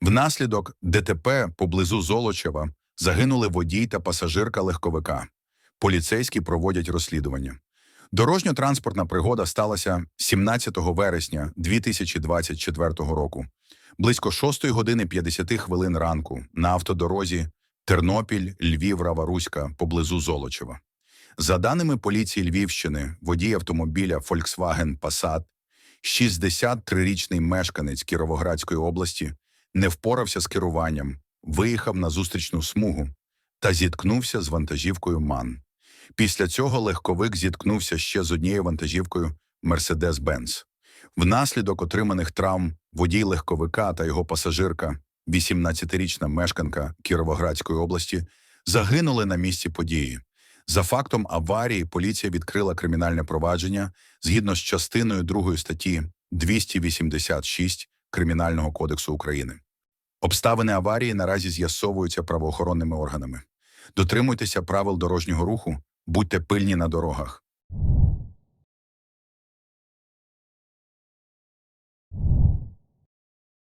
Внаслідок ДТП поблизу Золочева загинули водій та пасажирка легковика. Поліцейські проводять розслідування. Дорожньо-транспортна пригода сталася 17 вересня 2024 року. Близько 6 години 50 хвилин ранку на автодорозі Тернопіль, Львів, Раваруська поблизу Золочева. За даними поліції Львівщини, водій автомобіля Volkswagen Passat, 63-річний мешканець Кіровоградської області, не впорався з керуванням, виїхав на зустрічну смугу та зіткнувся з вантажівкою МАН. Після цього легковик зіткнувся ще з однією вантажівкою Mercedes-Benz. Внаслідок отриманих травм водій легковика та його пасажирка, 18-річна мешканка Кіровоградської області, загинули на місці події. За фактом аварії поліція відкрила кримінальне провадження згідно з частиною 2 статті 286 Кримінального кодексу України. Обставини аварії наразі з'ясовуються правоохоронними органами. Дотримуйтеся правил дорожнього руху, будьте пильні на дорогах.